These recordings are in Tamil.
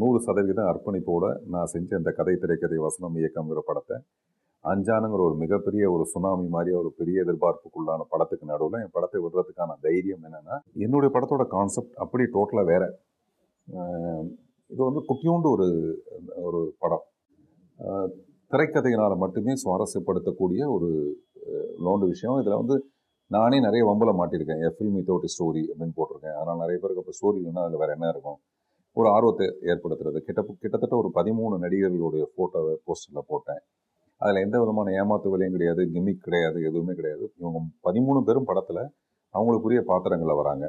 நூறு சதவீதம் அர்ப்பணிப்போட நான் செஞ்ச இந்த கதை திரைக்கதை வசனம் இயக்கங்கிற படத்தை அஞ்சானுங்கிற ஒரு மிகப்பெரிய ஒரு சுனாமி மாதிரி ஒரு பெரிய எதிர்பார்ப்புக்குள்ளான படத்துக்கு நடுவில் என் படத்தை விடுறதுக்கான தைரியம் என்னென்னா என்னுடைய படத்தோட கான்செப்ட் அப்படி டோட்டலாக வேற. இது வந்து குட்டியோண்டு ஒரு ஒரு படம். திரைக்கதையினால் மட்டுமே சுவாரஸ்யப்படுத்தக்கூடிய ஒரு லோண்டு விஷயம். இதில் வந்து நானே நிறைய வம்பல மாட்டியிருக்கேன். என் மித்தோட்டி ஸ்டோரி அப்படின்னு போட்டிருக்கேன். அதனால் நிறைய பேருக்கு அப்போ ஸ்டோரி இல்லைன்னா அதில் வேறு என்ன இருக்கும்? ஒரு ஆர்வத்தை ஏற்படுத்துறது. கிட்ட கிட்டத்தட்ட ஒரு பதிமூணு நடிகர்களுடைய ஃபோட்டோவை போஸ்டரில் போட்டேன். அதில் எந்த விதமான ஏமாத்து வேலையும் கிடையாது கிமிக் கிடையாது எதுவுமே கிடையாது. இவங்க பதிமூணு பேரும் படத்தில் அவங்களுக்குரிய பாத்திரங்களில் வராங்க.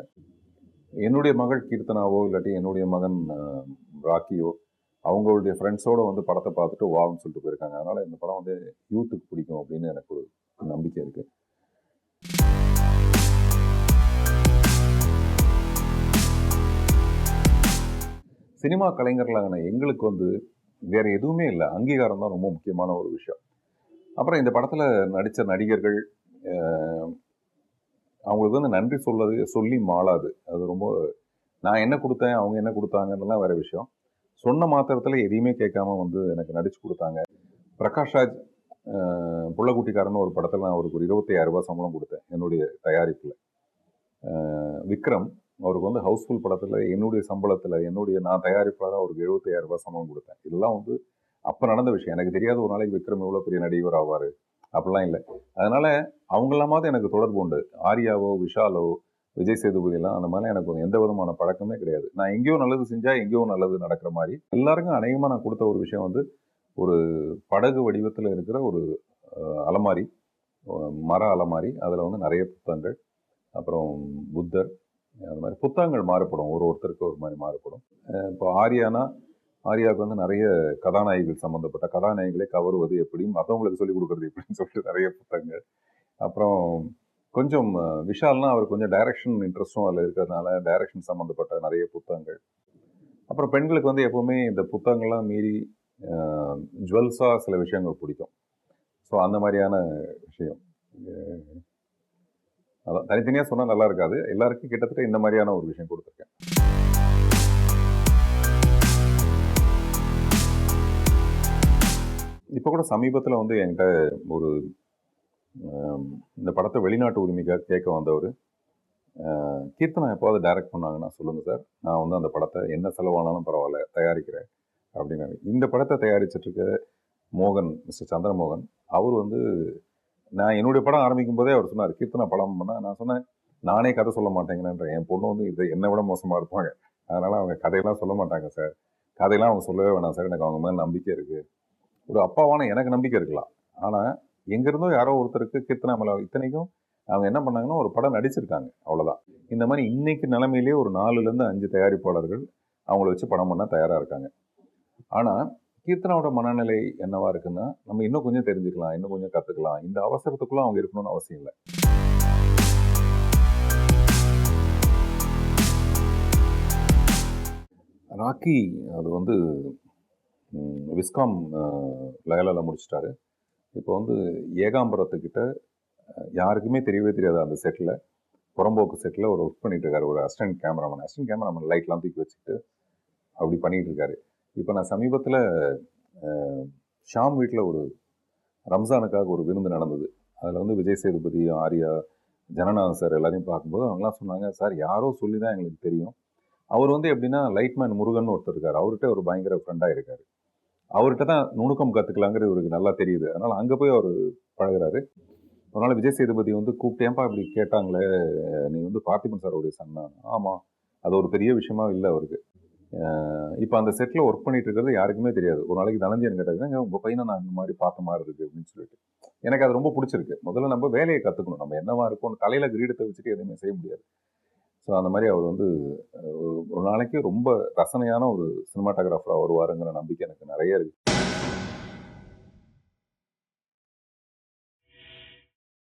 என்னுடைய மகள் கீர்த்தனாவோ இல்லாட்டி என்னுடைய மகன் ராக்கியோ அவங்களுடைய ஃப்ரெண்ட்ஸோட வந்து படத்தை பார்த்துட்டு வான்னு சொல்லிட்டு போயிருக்காங்க. அதனால் இந்த படம் வந்து யூத்துக்கு பிடிக்கும் அப்படின்னு எனக்கு ஒரு நம்பிக்கை இருக்குது சினிமா கலைஞர்களான எங்களுக்கு வந்து வேற எதுவுமே இல்லை. அங்கீகாரம் தான் ரொம்ப முக்கியமான ஒரு விஷயம். அப்புறம் இந்த படத்தில் நடித்த நடிகர்கள் அவங்களுக்கு வந்து நன்றி சொல்லது சொல்லி மாளாது. அது ரொம்ப நான் என்ன கொடுத்தேன் அவங்க என்ன கொடுத்தாங்கன்னெல்லாம் வேற விஷயம். சொன்ன மாத்திரத்தில் எதையுமே கேட்காம வந்து எனக்கு நடித்து கொடுத்தாங்க. பிரகாஷ் ராஜ் புள்ளக்குட்டிக்காரன்னு ஒரு படத்தில் நான் அவருக்கு ஒரு இருபத்தையாயிரம் ரூபாய் சம்பளம் கொடுத்தேன் என்னுடைய தயாரிப்பில். விக்ரம் அவருக்கு வந்து ஹவுஸ்ஃபுல் படத்தில் என்னுடைய சம்பளத்தில் என்னுடைய நான் தயாரிப்பாளராக அவருக்கு எழுபத்தையாயிரம் ரூபாய் சம்பளம் கொடுத்தேன். இதெல்லாம் வந்து அப்போ நடந்த விஷயம். எனக்கு தெரியாத ஒரு நாளைக்கு விக்ரம் எவ்வளோ பெரிய நடிகர் ஆவார். அப்படிலாம் இல்லை. அதனால் அவங்களாமாவது எனக்கு தொடர்பு உண்டு. ஆர்யாவோ விஷாலோ விஜய் சேதுபதியெல்லாம் அந்த மாதிரிலாம் எனக்கு எந்த விதமான பழக்கமே கிடையாது. நான் எங்கேயோ நல்லது செஞ்சால் எங்கேயோ நல்லது நடக்கிற மாதிரி. எல்லாருக்கும் அநேகமாக நான் கொடுத்த ஒரு விஷயம் வந்து ஒரு படகு வடிவத்தில் இருக்கிற ஒரு அலமாரி மர அலமாரி. அதில் வந்து நிறைய புத்தகங்கள். அப்புறம் புத்தர். அது மாதிரி புத்தகங்கள் மாறுபடும். ஒரு ஒருத்தருக்கு ஒரு மாதிரி மாறுபடும். இப்போ ஆரியானா ஆரியாவுக்கு வந்து நிறைய கதாநாயகிகள் சம்மந்தப்பட்ட கதாநாயகிகளை கவருவது எப்படி மற்றவங்களுக்கு சொல்லிக் கொடுக்குறது எப்படின்னு சொல்லிட்டு நிறைய புத்தகங்கள். அப்புறம் கொஞ்சம் விஷால்னா அவர் கொஞ்சம் டைரக்ஷன் இன்ட்ரெஸ்ட்டும் அதில் இருக்கிறதுனால டைரக்ஷன் சம்மந்தப்பட்ட நிறைய புத்தகங்கள். அப்புறம் பெண்களுக்கு வந்து எப்போவுமே இந்த புத்தகங்கள்லாம் மீறி ஜுவல்ஸாக சில விஷயங்கள் பிடிக்கும். ஸோ அந்த மாதிரியான விஷயம். அதான் தனித்தனியாக சொன்னால் நல்லா இருக்காது. எல்லாருக்கும் கிட்டத்தட்ட இந்த மாதிரியான ஒரு விஷயம் கொடுத்துருக்கேன். இப்போ கூட சமீபத்தில் வந்து என்கிட்ட ஒரு இந்த படத்தை வெளிநாட்டு உரிமைக்காக கேட்க வந்தவர் கீர்த்தனா எப்போது டைரக்ட் பண்ணாங்கன்னா சொல்லுங்கள் சார் நான் வந்து அந்த படத்தை என்ன செலவானாலும் பரவாயில்ல தயாரிக்கிறேன் அப்படின்னாரு இந்த படத்தை தயாரிச்சிட்ருக்க மோகன் மிஸ்டர் சந்திரமோகன் அவர் வந்து நான் என்னுடைய படம் ஆரம்பிக்கும் போதே அவர் சொன்னார் கீர்த்தனா படம் பண்ணால் நான் சொன்னேன் நானே கதை சொல்ல மாட்டேங்கிறேன் என் பொண்ணு வந்து இதை என்னை விட மோசமாக இருப்பாங்க. அதனால் அவங்க கதையெல்லாம் சொல்ல மாட்டாங்க சார். கதையெல்லாம் அவங்க சொல்லவே வேணாம் சார். எனக்கு அவங்க மேலே நம்பிக்கை இருக்குது ஒரு அப்பாவான எனக்கு நம்பிக்கை இருக்கலாம். ஆனால் எங்கேருந்தோ யாரோ ஒருத்தருக்கு கீர்த்தனா மேலே இத்தனைக்கும் அவங்க என்ன பண்ணாங்கன்னா ஒரு படம் நடிச்சிருக்காங்க அவ்வளோதான் இந்த மாதிரி இன்னைக்கு நிலைமையிலேயே ஒரு நாலுலேருந்து அஞ்சு தயாரிப்பாளர்கள் அவங்கள வச்சு படம் பண்ண தயாராக இருக்காங்க. ஆனால் கீர்த்தனாவோட மனநிலை என்னவா இருக்குன்னா நம்ம இன்னும் கொஞ்சம் தெரிஞ்சுக்கலாம் இன்னும் கொஞ்சம் கற்றுக்கலாம் இந்த அவசரத்துக்குள்ள அவங்க இருக்கணும்னு அவசியம் இல்லை. ராக்கி அது வந்து விஸ்காம் லயலாவில் முடிச்சிட்டாரு. இப்போ வந்து ஏகாம்பரத்துக்கிட்ட யாருக்குமே தெரியவே தெரியாது அந்த செட்டில் புறம்போக்கு செட்டில் ஒரு ஒர்க் பண்ணிட்டு இருக்காரு. ஒரு அசிஸ்டன்ட் கேமராமேன். அசிஸ்டன்ட் கேமராமேன் லைட்லாம் தூக்கி வச்சுட்டு அப்படி பண்ணிட்டு இருக்காரு. இப்போ நான் சமீபத்தில் ஷாம் வீட்டில் ஒரு ரம்ஜானுக்காக ஒரு விருந்து நடந்தது. அதில் வந்து விஜய் சேதுபதி ஆர்யா ஜனநாதன் சார் எல்லாரையும் பார்க்கும்போது அவங்களாம் சொன்னாங்க சார் யாரோ சொல்லி தான் எங்களுக்கு தெரியும். அவர் வந்து எப்படின்னா லைட்மேன் முருகன் ஒருத்தர் இருக்கார். அவர்கிட்ட ஒரு பயங்கர ஃப்ரெண்டாக இருக்கார். அவர்கிட்ட தான் நுணுக்கம் கற்றுக்கலாங்கிறது இவருக்கு நல்லா தெரியுது. அதனால் அங்கே போய் அவர் பழகுறாரு. ஒரு நாள் விஜய் சேதுபதி வந்து கூப்பிட்டேன்ப்பா இப்படி கேட்டாங்களே? நீ வந்து பார்த்திபன் சாருடைய சன்னா. ஆமாம் அது ஒரு பெரிய விஷயமா இல்லை அவருக்கு. இப்போ அந்த செட்டில் ஒர்க் பண்ணிட்டு இருக்கிறது யாருக்குமே தெரியாது. ஒரு நாளைக்கு தனஞ்சயன் கேட்டாங்க உங்கள் பையனை நான் இந்த மாதிரி பார்த்த மாதிரி இருக்கு அப்படின்னு சொல்லிட்டு. எனக்கு அது ரொம்ப பிடிச்சிருக்கு. முதல்ல நம்ம வேலையை கற்றுக்கணும் நம்ம என்னவா இருக்கோம்? தலையில் கிரீடத்தை வச்சுட்டு எதுவுமே செய்ய முடியாது. ஸோ அந்த மாதிரி அவர் வந்து ஒரு ஒரு நாளைக்கு ரொம்ப ரசனையான ஒரு சினிமாட்டோகிராஃபராக வருவாருங்கிற நம்பிக்கை எனக்கு நிறைய இருக்குது